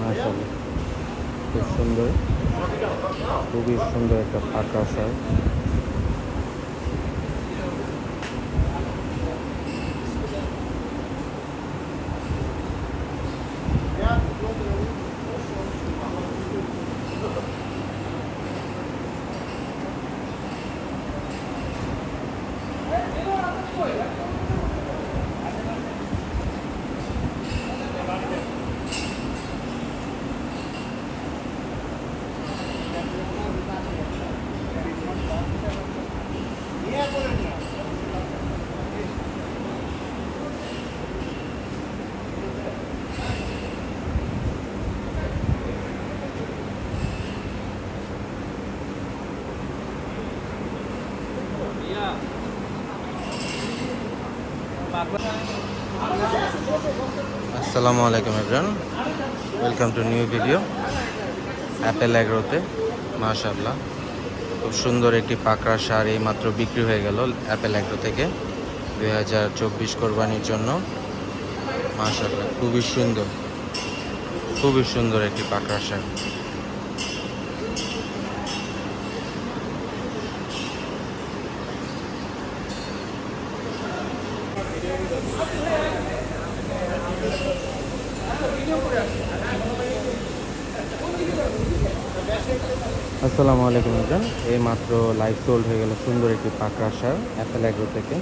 মাশাআল্লাহ। খুব সুন্দর। খুবই সুন্দর একটা ফাঁকা সার আসসালামু আলাইকুম everyone welcome to new video apple অ্যাগ্রোতে মাশাআল্লাহ। খুব সুন্দর একটি পাকড়া সার এই মাত্র বিক্রি হয়ে গেল অ্যাপেল অ্যাগ্রো থেকে। দুই হাজার চব্বিশ কোরবানির জন্য। মাশাআল্লাহ, খুবই সুন্দর। খুবই সুন্দর একটি পাকড়া সার। আসসালামু আলাইকুম এই মাত্র লাইভ সোল্ড হয়ে গেল সুন্দর একটি পাকড়া সার অ্যাপেল থেকে।